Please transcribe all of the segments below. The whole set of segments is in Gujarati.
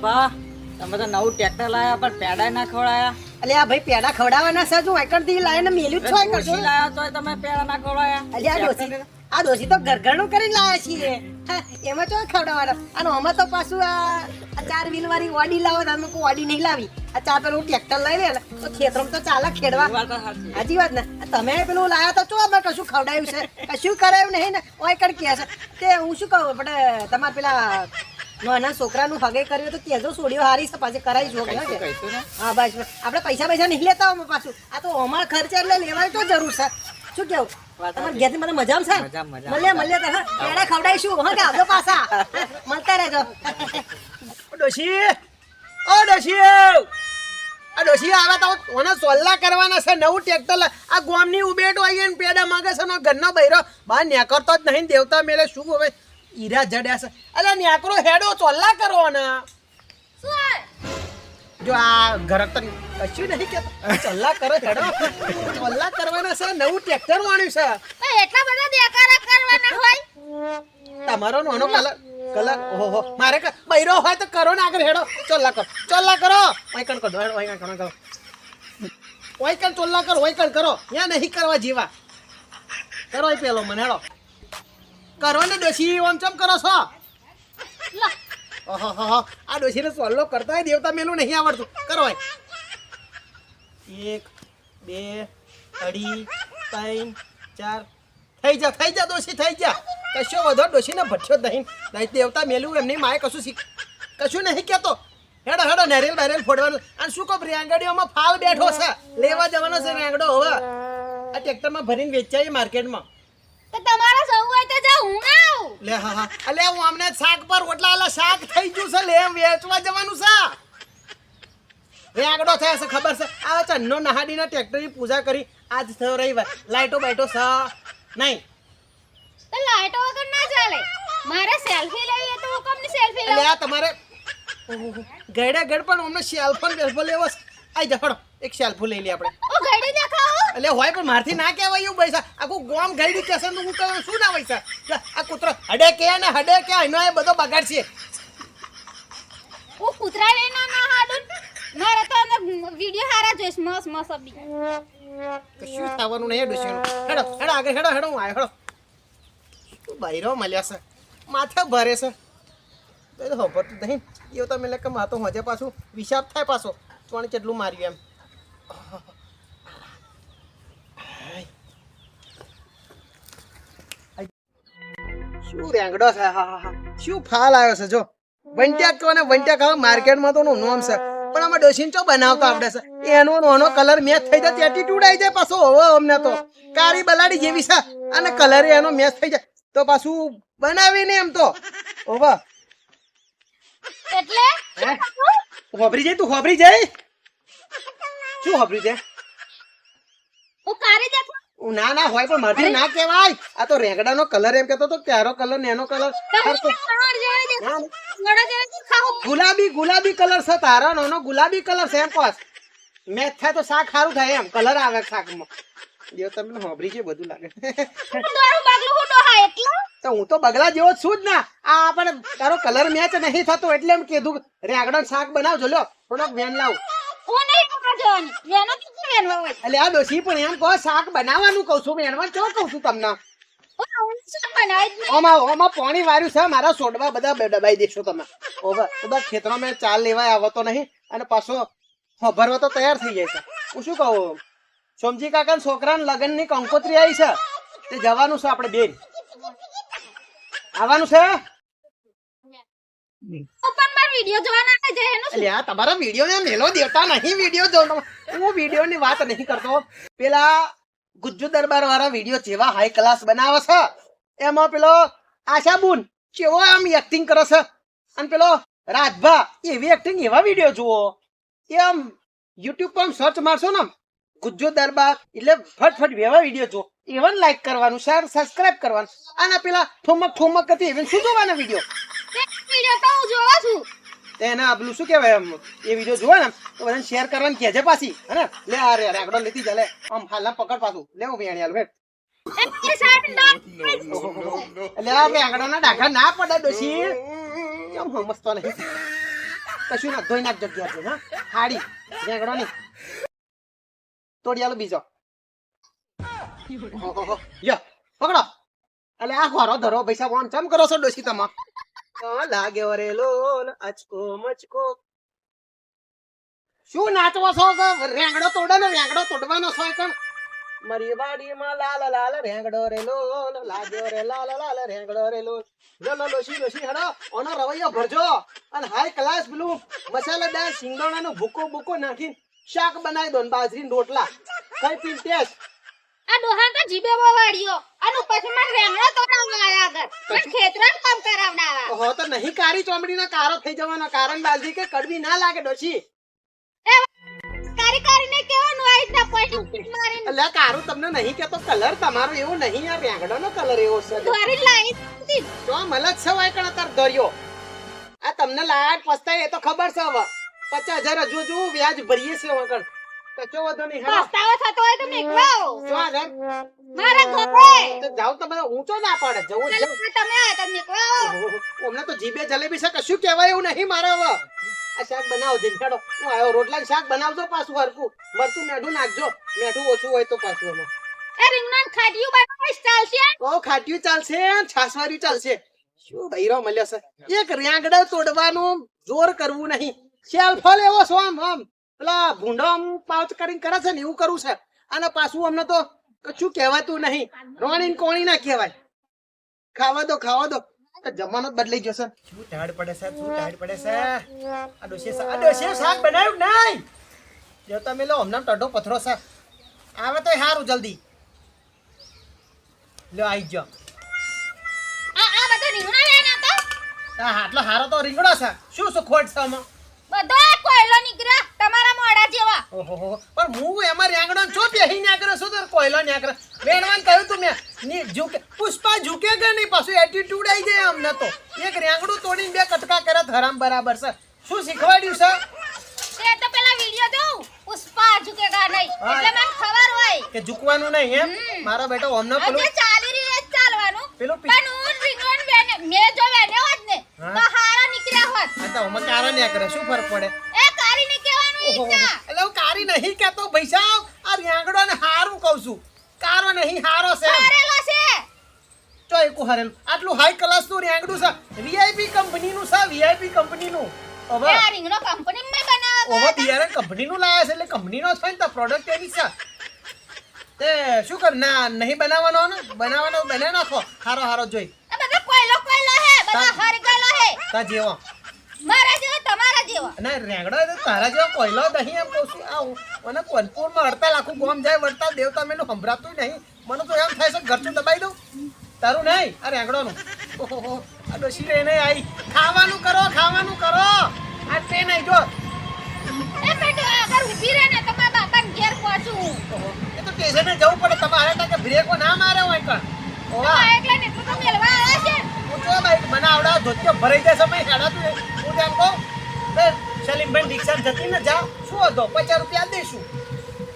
ડોબા તમે તો નવું ટ્રેક્ટર લાયા પણ પેડા ના ખવડાયા. અલે આ ભાઈ પેડા ખવડાવવાના છે જો વાયકણથી લાઈને મેલ્યું છો વાયકણ ડોશી લાયા તો તમે પેડા ના ખવડાયા. અલે આ ડોસી આ ડોસી તો ઘરઘરનું કરીને લાયા છીએ. એમાં તો ખવડાવવાનો? અને અમે તો પાછું આ ચાર વ્હીલ વાળી ઓડી લાવો તમે કોઈ ઓડી નહીં લાવી. આ ચાર પેલું ટ્રેક્ટર લઈ લે તો ખેતરમાં તો ચાલે ખેડવા. સાચી. વાત ને? તમે પેલું લાયા તો ચો અમે કશું ખવડાવ્યું છે? કશું કરાયું નહીં ને? ઓય કણ કે છે તે હું શું કહું? આપણે તમારે પેલા નાના છોકરાનું હગે કર્યું તો કેજો સોડીઓ હારી છે? પાછી કરાવી જો. હા બસ. આપણે પૈસા પૈસા નહીં લેતા અમે પાછું. આ તો અમાર ખર્ચે એટલે લેવાની તો જરૂર છે. શું કેવું? તમારે મને મજા. મળીએ મળીએ તો પેડા ખવડાવીશું. હા કે આવજો પાછા. મળતા રહેજો. ડોશી. ઓ ડોશી. આ ડોશી આવે તો ઓને સોલ્લા કરવાના છે નવું ટ્રેક્ટર આ ગોમની ઉબેટ હોય ને પેડા માંગે છે ને ઘરનો બૈરો. બહાર નેકરતો જ નહીં દેવતા મેલે શું હવે? ઈરા જડ્યા છે. અલે નેકરો હેડો ચોલ્લા કરો ને જો આ ઘર તો કશું નહીં કેતો ચોલ્લા કરો હેડો. ચોલ્લા કરવાના છે નવું ટ્રેક્ટર વાણ્યું છે. એટલા બધા દેખારા કરવાના હોય? તમારો નાનો કલર કલર ઓહો મારે ક- બૈરો હોય તો કરો ને આગળ હેડો. ચોલ્લા કરો ચોલ્લા કરો. વાયકણ કરો હેડો વાયકણ કરો. કરો વાયકણ ચોલ્લા કરો વાયકણ કરો. ત્યાં નહીં કરવા જીવા. કરો પેલો મને હેડો. કરો ને ડોશી, ઓમ ચમ કરો છો? આ ડોશીને સોલ્લો કરતા દેવતા મેલું નહીં આવડતું. કરો એક, બે, અઢી, ત્રણ, ચાર. થઈ જા થઈ જા ડોશી, થઈ જા. કશો વધો ડોશીને ભઠ્યો નહીં. નહીં દેવતા મેલું, એમની માએ કશું શીખ કશું નહીં કહેતો. હેડો હેડો, નેરેલ બેરેલ ફોડવાનું. અને શું કહો રેંગડીઓમાં ફાલ બેઠો છે. લેવા જવાનો છે રેંગડો હવે. આ ટ્રેક્ટરમાં ભરીને વેચાય માર્કેટમાં. તમારા હોય તો જા હું આવું. લે હા હા. અલે હું અમને શાક પર ઓટલા અલા શાક થઈ ગયું છે લે એમ વેચવા જવાનું છે. રેગડો થયા છે ખબર છે? આ ચન્નો નહાડીના ટ્રેક્ટરની પૂજા કરી આજ થયો રવિવાર. લાઈટો બાઈટો છે? નહીં. તો લાઈટો વગર ના ચાલે. મારે સેલ્ફી લઈએ તો હું કમની સેલ્ફી લઉં? લે તમારે ગડે ગડ પણ અમને સેલ્ફોન બેલ્ફો લેવો છે. આઈ જા એક સેલ્ફો લઈ લઈએ આપણે. ઓ ઘડી દેખાવો. એટલે હોય પણ મારથી ના કહેવાય એવું પૈસા આખું ગોમ ઘડી કેસે નું હું કહું શું ના પૈસા આ કૂતરો હડે કે ને હડે કે એનો એ બધો બગાડ છે. હું કૂતરા રે ના હાડું મારે તો વિડિયો હારા જોઈશ. મસ્ત મસ્ત બી કશું થવાનું નહીં ડોસીનું હેડો હેડો આગળ હેડો હેડો હું આવ્યો હેડો. શું બૈરો મળ્યા છે? માથે ભરે છે. તો એ તો ખબર તો નહીં એવું તમે એટલે કે માતો હોજે પાછું. વિષાપ થાય પાછો. કોણ કેટલું માર્યું એમ? શું રેંગડો છે? હા હા હા. શું ફાલ આવ્યો છે જો? વંટ્યા કહો ને વંટ્યા કહો માર્કેટમાં તો નામ છે. પણ આમાં ડોસીન ચો બનાવતા આવડે છે? એનો નોનો કલર મેચ થઈ જાય એટીટ્યુડ આવી જાય પાછો. હવે અમને તો. કારી બલાડી જેવી છે. અને કલર એનો મેચ થઈ જાય. તો પાછું બનાવીને એમ તો. ઓવા એટલે? હે? જાય તું હોબરી જાય શું હોબરી જાય હું કારી દેખું? ના ના હોય પણ મારથી ના કહેવાય. આ તો રેંગડાનો કલર એમ કહેતો તો ક્યારો કલર ને એનો કલર ગુલાબી ગુલાબી કલર છે તારા નાનો ગુલાબી કલર છે એમ પાસ મેચ થાય તો શાક સારું થાય એમ કલર આવે શાકમાં. જો તમને હોબરી છે બધું લાગે. દોરું બાગલું હું ડોહા એટલો તો હું તો બગલા જેવો છું જ ના. આ આપણે તારો કલર મેચ નહીં થતો એટલે એમ કીધું રેગડો શાક બનાવજો લ્યો થોડોક વેન લાવ. જવાની વેનો વેનવા હોય? એટલે આ ડોસી પણ એમ કહો શાક બનાવવાનું કહું છું વેણવા ચો કહું છું તમને. ઓમાં ઓમાં પાણી વાર્યું છે મારા સોડવા બધા દબાઈ દેશો તમે. ઓવર બધા ખેતરોમાં ચાલ લેવાય આવતો નહીં અને પાછો ભરવા તો તૈયાર થઈ જાય છે. હું શું કહું? સોમજી કાકા છોકરાને લગ્નની કંકોત્રી આવી છે. તે જવાનું છે આપણે બેન. આવવાનું છે? ગુજ્જુ દરબાર વાળા વીડિયો રાજભા, એવી એક્ટિંગ એવા વીડિયો જુઓ. એમ યુટ્યુબ પર સર્ચ મારશો ને ગુજ્જુ દરબાર, એટલે ફટફટ એવા વીડિયો જો એવન લાઈક કરવાનું શેર સબસ્ક્રાઇબ કરવાનું. અને પેલા ઠુમક ઠુમક હતી એવન શું જોવાના વીડિયો તે વિડિયો હું જોવા છું. તેના પેલું શું કહેવાય એ વીડિયો જોવે ને તો બધાને શેર કરવાની કહેજે પાછી હે લે આ રે રેગડો લેતી જા લે. આમ હાલના પકડ પાછું. લે હું વેણી હાલ બેઠ લે આ સાઈડ ના ડાઘા ના પડે ડોશી. કેમ સમજતો નહીં? કશું ના ધોઈ નાખ જગ્યા છે હા. હાડી રેંગડો નહીં તોડી આલો બીજો. યો પકડો. એટલે આ ખોરો ધરો પૈસા વાન ચમ કરો છો ડોસી તમે? આ લાગે વરે લોલ અચકો મચકો. શું નાચવો છો રેંગડો તોડે ને રેંગડો તોડવાનો છો કણ મારી વાડીમાં લાલ લાલ રેંગડો રે લોલ લાગ્યો રે લાલ લાલ રેંગડો રે લોલ. લો લો લોસી લોસી હડો. ઓનો રવૈયો ભરજો. અને હાઈ ક્લાસ પેલું મસાલેદાર સિંગોણાનું ભૂકો ભૂકો નાખીને શાક બનાવી દો ને બાજરીના રોટલા. કઈ પી ટેસ્ટ? આ ડોહાન તો જીબે વાળ્યો અને પછી મને રેંગણો તોડાવવા આગળ પણ ખેતરન કામ કરાવડાવા. હો તો નહીં કારી ચોમડીના કારો થઈ જવાનો કારણ બાલજી કે કડવી ના લાગે ડોશી. કારી કારીને કેવાનું આ રીતના પોઈન્ટ મારીને. એટલે કારું તમને નહીં કેતો કલર તમારો એવો નહીં આ રેંગણોનો કલર એવો છે. ધોરી લાઈ. તો મલત છે વાય કણ તાર ધર્યો આ તમને લાટ પસ્તાય એ તો ખબર છે હવે. પચાસ હજાર હજુ હજુ વ્યાજ ભરીએ છે વગર કચો વધો નહીં પસ્તાવો થતો હોય તો નીકળો જો આ મારા ઘરે. તો જાવ તો બધા ઊંચો ના પડે જવું તમે આયા તો નીકળો. અમને તો જીભે જલેબી છે કશું કહેવાય એવું નહીં મારે હવે. આ શાક બનાવો જઈને હું આવ્યો રોટલા શાક બનાવજો પાછું હરકું મરચું મેઠું નાખજો. મેઠું ઓછું હોય તો પાછું એમાં. એ રીંગણાં ખાટીયું બનાવીશ ચાલશે? ઓ ખાટ્યું ચાલશે છાસવાર્યું ચાલશે. શું બૈરો મળ્યો છે? એક રેંગડા તોડવાનું જોર કરવું નહીં. શેલ લેવો એવો સોમ આમ. પેલા ભૂંડો આમ પાઉચ કરીને કરે છે ને એવું કરવું છે. અને પાછું અમને તો કશું કહેવાતું નહીં. રોણી કોણી ના કહેવાય. ખાવા દો ખાવા દો. જમાનો જ બદલાઈ જશે શું ટાઢ પડે છે શું ટાઢ પડે છે? આ ડોશી શા- આ ડોશીએ શાક બનાવ્યું નહીં? જો તમે લો હમણાં ટડો પથરો છે. આવે તો સારું જલ્દી. લો આઈ જો આ આ બધા રીંગણા લેના તો. આ આટલો હારો તો રીંગણો છે. શું શું ખોટ છે બધા કોયલો નીકળ્યા. જેવા પણ હું એમાં રેંગડો છો બેહી ન્યાકરો છું તો કોયલો ન્યાકરો વેણવાન કહ્યું તું મેં ની ઝૂકે પુષ્પા ઝૂકે કે નહીં? પાછું એટીટ્યુડ આવી જાય અમને તો. એક રેંગડું તોડીને બે કટકા કરે હરામ બરાબર છે. શું શીખવાડ્યું છે? તો પેલા વિડિયો જોઉં. પુષ્પા ઝુકેગા નહીં? એટલે મને ખબર હોય. કે ઝૂકવાનું નહીં એમ? મારો બેટો પેલું ચાલી ચાલવાનું. પેલું પણ હું રીંગણ વેને મેં જો વેને હોત ને હા. તો હારા નીકળ્યા હોત. આ તો અમે કારા શું ફરક પડે? એ. ના કારી નહીં કેતો ભૈસાવ આ રેંગડો ને હારું કહું છું. કારો નહીં હારો છે. હારેલો છે. તો એક હરેલું. આટલું હાઈ ક્લાસનું રેંગડું છે. વીઆઈપી કંપની નું છે વીઆઈપી કંપની નું હવે આ રીંગણો કંપનીમાં બનાવ્યો ઓવર બિયારે કંપની નું લાયા છે એટલે કંપની નો છે ને તો પ્રોડક્ટ એની છે. તે શું કર ના નહીં બનાવવાનો ને? બનાવવાનો બને નાખો. હારો હારો જોઈ. બધા કોઈલો કોઈલો હે બધા હરગલો હે. તા જેવો. જેવો અને રેંગડો તો તારા જેવો કોયલો નહીં એમ કહું છું. આ મને કોનપુરમાં હડતાલ આખું ગોમ જાય વડતાલ દેવતા મેનું સંભળાતું નહીં. મને તો એમ થાય છે ઘરચું દબાઈ દઉં. તારું નહીં આ રેંગડોનું. ઓહો આ ડોસી એને આવી ખાવાનું કરો ખાવાનું કરો. આ ટ્રેન આવી જો. એ બેટો અગર ઊભી રહે ને તો બાપાને ઘેર પહોંચું. એ તો સ્ટેશને જવું પડે. તમારે બ્રેકો ના મારે હોય કણ તો ઓવા એટલે ને તો મેલવા આવ્યા છે. હું જો બાઈક મને આવડા ધોતિયો ભરાઈ જાય સમય હેડાતું નહીં. હું તેમ કહું સલીમભાઈ રિક્ષા જતી ને જા. શું હતો? પચાસ રૂપિયા દઈશું.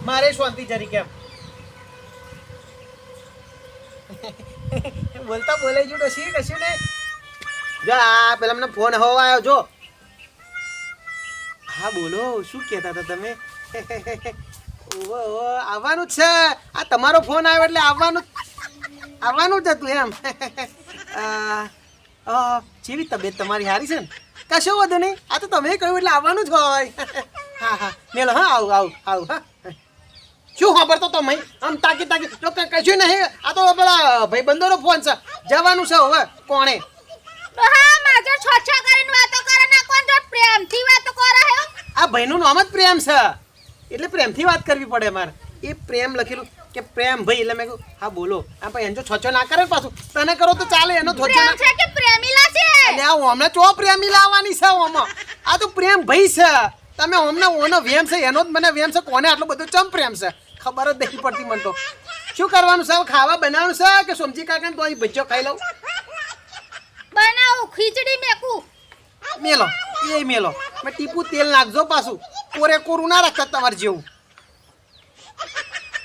મારે શાંતિ જરી કેમ? બોલતા બોલાઈ ગયું ડોશી કશું ને જો આ પેલા મને ફોન હવા આવ્યો જો. હા બોલો શું કહેતા હતા તમે? ઓહો, આવવાનું છે. આ તમારો ફોન આવ્યો એટલે આવવાનું આવવાનું જ હતું એમ. જેવી તબિયત તમારી સારી છે ને? કશો વધુ નહીં. આ તો તમે કહ્યું એટલે આવવાનું જ હોય. હા હા. મેલો હા આવું આવું આવું હા. શું ખબર તો તમે આમ તાકી તાકી. તો કશું નહીં. આ તો પેલા ભાઈબંધોનો ફોન છે. જવાનું છે હવે. કોણે? હા માજો છ છ કરીને વાતો કરે ના કોણ જો પ્રેમથી વાતો કરે હે? આ ભાઈનું નામ જ પ્રેમ છે. એટલે પ્રેમથી વાત કરવી પડે મારે. એ પ્રેમ લખેલું કે પ્રેમ ભાઈ. એટલે મેં કહ્યું હા બોલો. આ ભાઈ એનો છોછો ના કરે પાછું તને કરો તો ચાલે. એનો છોછો ના કે એટલે આ ચો પ્રેમી લાવવાની છે ઓમાં આ તો પ્રેમ ભાઈ છે. તમે ઓમને ઓનો વેમ છે એનો જ મને વેમ છે કોને આટલો બધો ચમ પ્રેમ છે? ખબર જ નહીં પડતી મને તો. શું કરવાનું છે ખાવા બનાવવાનું છે કે સોમજી કાકાને તો અહીં ભજીયો ખાઈ લઉં? બનાવું ખીચડી મેકું. મેલો એ મેલો. મેં ટીપું તેલ નાખજો પાછું. કોરે કોરું ના રાખતા તમારે જેવું.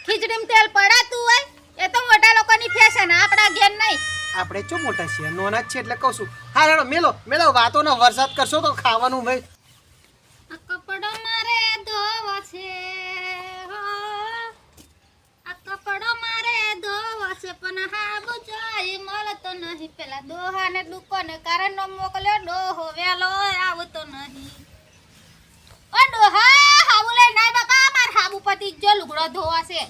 ખીચડીમાં તેલ પડાતું હોય એ તો મોટા લોકોની ફેશન આપણા ઘેર નહીં. આપણે ચો મોટા છીએ? નોના જ છે એટલે કહું છું. હા મેલો મેલો વાતો નો વરસાદ કરશો તો ખાવાનું ભાઈ કપડો મારે ધોવો છે આ કપડો મારે ધોવો છે, પણ હાબુ જોઈ મળતો નહીં. પેલા દોહાને દુકોને કારણનો મોકલ્યો, ડોહો વેલો આવતો નહીં. ઓ ડોહા હાબુ લઈ નાય બકા માર હાબુ પતિ જો લુગડો ધોવા છે?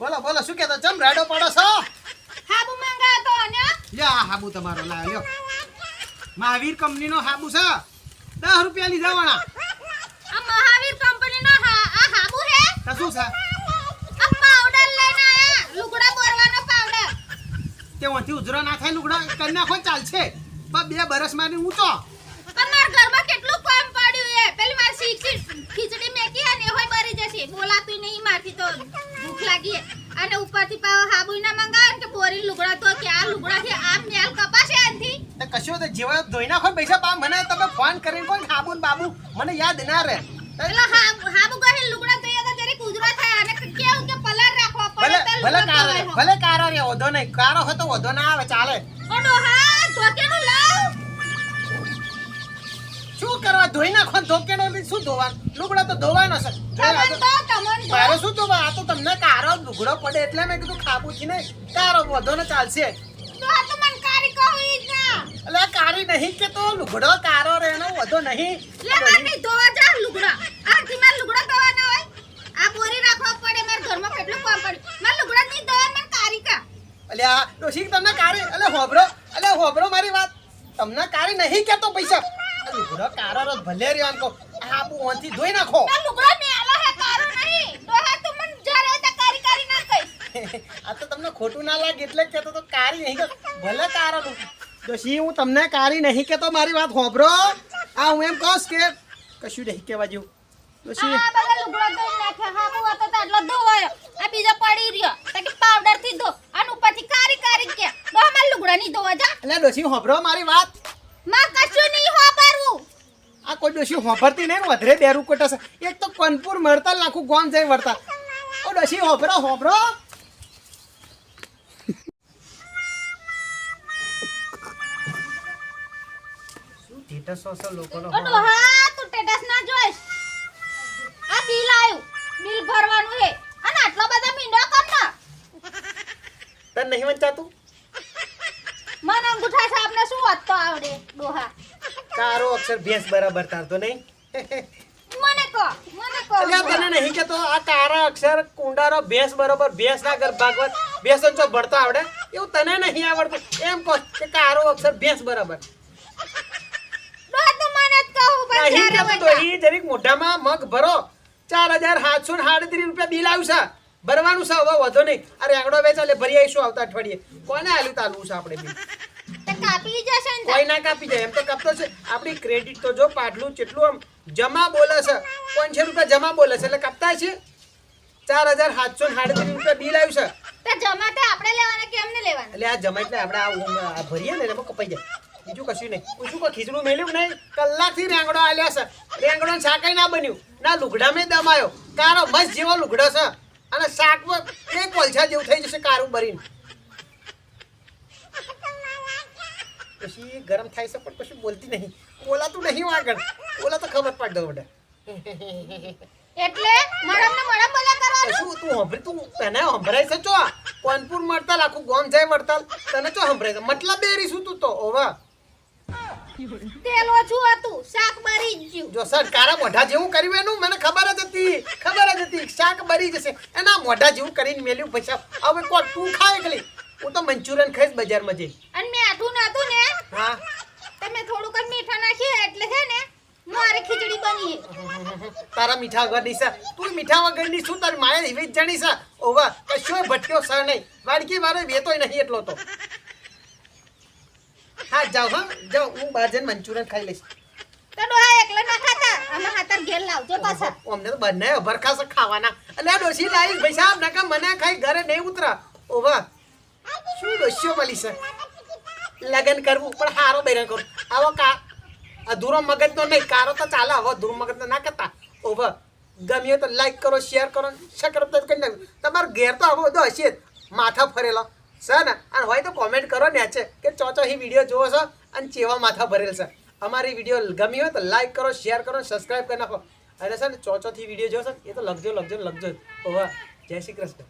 બોલો બોલો શું કેતા ચમ રાડો પાડો છો? હાબુ માંગા તો ને લ્યો આ હાબુ તમારો લાવ લ્યો. મહાવીર કંપનીનો હાબુ છે. દસ રૂપિયા લીધા વાળા. આ મહાવીર કંપનીનો હા આ હાબુ હે? તો શું છે? આ પાવડર લઈને આયા લુગડા બોરવાનો પાવડર તે ઓથી ઉજરો ના થાય લુગડા કરી નાખો ચાલશે. બે બરસ મારી ઊંચો અમાર ઘરમાં કેટલું કામ પડ્યું એ પેલી મારી શીખી ખીચડી મેકી હે ને એ હોય જશે બોલાતું નહીં મારથી તો ભૂખ લાગી. અને ઉપરથી પાવ હાબુ ના મંગાવે કે બોરી લુગડા તો કે આ લુગડા થી આમ મેલ કપાશે આનથી તો કશો તો જેવા ધોઈ નાખો પૈસા પા મને તમે ફોન કરીને કોણ હાબુ ને બાબુ મને યાદ ના રહે. એટલે હાબુ હાબુ કહે લુગડા તો તો જરીક ઉજળા થાય અને કેવું કે પલાર રાખો પડે ભલે કારો ભલે કારો રે ઓધો નહીં. કારો હતો ઓધો ના આવે ચાલે. ઓડો હા ધોકેનું લાવ. શું કરવા ધોઈ નાખો ધોકેડો શું ધોવાનું લુગડા તો ધોવાનો છે. મારે શું ધોવા? આ તો તમને કારો લુગડો પડે એટલે મેં કીધું ખાબું થી નહીં. કારો વધો ને ચાલશે. એટલે કારી નહીં કે તો લુગડો કારો રે એનો વધો નહીં. ધોવા જા લુગડા. આથી માર લુગડા ધોવાના હોય. આ બોરી રાખવા પડે મારા ઘરમાં કેટલું કામ પડે. માર લુગડા નહીં ધોવા મને કારી કા. આ ડોશી તમને કારી એટલે હોબરો એટલે હોબરો મારી વાત. તમને કારી નહીં કેતો પૈસા? આ લુગડો કારો ભલે રહ્યો આમ કહો. આ બુ ઓનથી ધોઈ નાખો. આ લુગડા મેલા હે કારો નહીં. ડોહા તું મન જ્યારે તો કારી કારી ના કઈ આ તો તમને ખોટું ના લાગે એટલે જ કહેતો તો કારી નહીં. ભલે કારો નું ડોશી હું તમને કારી નહીં કેતો મારી વાત હોંભરો. આ હું એમ કહું કે કશું નહીં કહેવા જેવું. દોશી આ બધા લુગડો ધોઈ નાખે હા બુ તો એટલો ધોવાયો. આ બીજો પડી રહ્યો. તકે કે પાવડરથી ધો. અને ઉપરથી કારી કારી કે. ડોહા માર લુગડા નહીં ધોવા જા. એટલે દોશી હોંભરો મારી વાત. માં કશું નહીં હોપરવું આ કોઈ ડોશી હોભરતી નહીં ને વધરે બેરું કોટા છે. એક તો કનપુર મળતા લાખું ગોમ જાય વળતા. ઓ ડોશી હોભરો હોભરો. લોકોનો ડોહા તું ટેટસ ના જોઈશ. આ બિલ આવ્યું બિલ ભરવાનું હે અને આટલા બધા મીંડા કર ના તને નહીં વંચાતું? સાહેબને શું વાંચતો આવડે ડોહા? તારો અક્ષર ભેંસ બરાબર તારતો નહીં. મને કહો મને કહો. અલ્યા તને નહીં કેતો આ તારા અક્ષર કુંડારો ભેંસ બરાબર ભેંસ ના ગર ભાગવત ભેંસ ચો ભણતા આવડે? એવું તને નહીં આવડતું. એમ કહો કે કારો અક્ષર ભેંસ બરાબર. નહીં કેતો તો જરીક મોઢામાં મગ ભરો. ચાર હજાર સાતસો ને સાડત્રીસ રૂપિયા બિલ આવ્યું છે. ભરવાનું છે હવે વધો નહીં. આ રેંગડો વેચાલે ભરી આવીશું આવતા અઠવાડિયે. કોને આલું તાલવું છે આપણે કાપી જશે ને કોઈ ના કાપી જાય એમ તો કાપતો છે. આપણી ક્રેડિટ તો જો પાટલું કેટલું આમ જમા બોલે છે પાંચસો રૂપિયા જમા બોલે છે એટલે કાપતા છે. ચાર હજાર સાતસો સાડત્રીસ રૂપિયા બિલ આવ્યું છે. તો જમા તો આપણે લેવાના કેમ ને લેવાના? એટલે આ જમા એટલે આપણે આ ભરીએ ને એમાં કપાઈ જાય. બીજું કશું નહીં. હું શું ખીચડું મેલ્યું નહીં? કલાકથી રેંગડો આલ્યા છે. રેંગડો ને શાકાઈ ના બન્યું. ના લુગડા મેં દમાયો. કારો મસ્ત જેવો લુગડો છે. અને શાકમાં એક કોલછા જેવું થઈ જશે કારું ભરીને. પછી ગરમ થાય છે પણ પછી બોલતી નહીં બોલાતું નહીં આગળ બોલા તો ખબર પડ દો બધા એટલે મડમ ને મડમ બોલ્યા કરવાનું? શું તું હંભરી તું તને હંભરાય છે ચો? કોનપુર મળતાલ આખું ગોમ જાય વડતાલ તને ચો હંભરાય છે? મતલબ બેરી શું તું તો? ઓવા. તેલ ઓછું હતું શાક બરી ગયું જો સર કારા મોઢા જેવું કર્યું એનું? મને ખબર જ હતી. ખબર જ હતી. શાક બરી જશે એના મોઢા જેવું કરીને મેલ્યું પછી હવે કોણ તું ખાય એકલી. હું તો મંચુરિયન ખાઈશ બજારમાં જઈ હા? તમે થોડુંક જ મીઠા નાખ્યું એટલે છે ને મારી ખીચડી બની તારા મીઠા વગર નહીં સર તું મીઠા વગરની શું તારી માયા એવી જ જાણી છે? ઓવા કશો ભટક્યો સર નહીં. વાડકી મારે વેતોય નહીં એટલો તો. હા જાવ હા. જાવ હું બહાર જઈને મંચુરિયન ખાઈ લઈશ. તડો હા એકલા ના ખાતા? અમે હાતર ઘેર લાવજો પાછા. અમને તો બંને ભરખા છે ખાવાના. એટલે ડોસી લાવીશ ભાઈ સાહેબ નકા મને ખાઈ ઘરે નહીં ઉતરા. ઓવા શું ડોસીઓ મળી છે? લગન કરવું, પણ હારો બેરણ કરું. આવો કા અધૂરો મગજ તો નહીં, કારો તો ચાલે. હવે અધૂરો મગજ તો ના કરતા. ઓવા ગમ્યો તો લાઈક કરો શેર કરો સબસ્ક્રાઇબ કરી નાખ્યું તમારો ઘેર તો આવો બધો હશે માથા ફરેલો. છે ને? અને હોય તો કોમેન્ટ કરો ને છે કે ચો હી વીડિયો જોવો છો અને ચેવા માથા ભરેલ છે. અમારી વીડિયો ગમી હોય તો લાઈક કરો શેર કરો સબસ્ક્રાઇબ કરી નાખો. અને છે ને ચોચોથી વીડિયો જોશો એ તો લખજો લખજો લખજો ઓવા જય શ્રી કૃષ્ણ.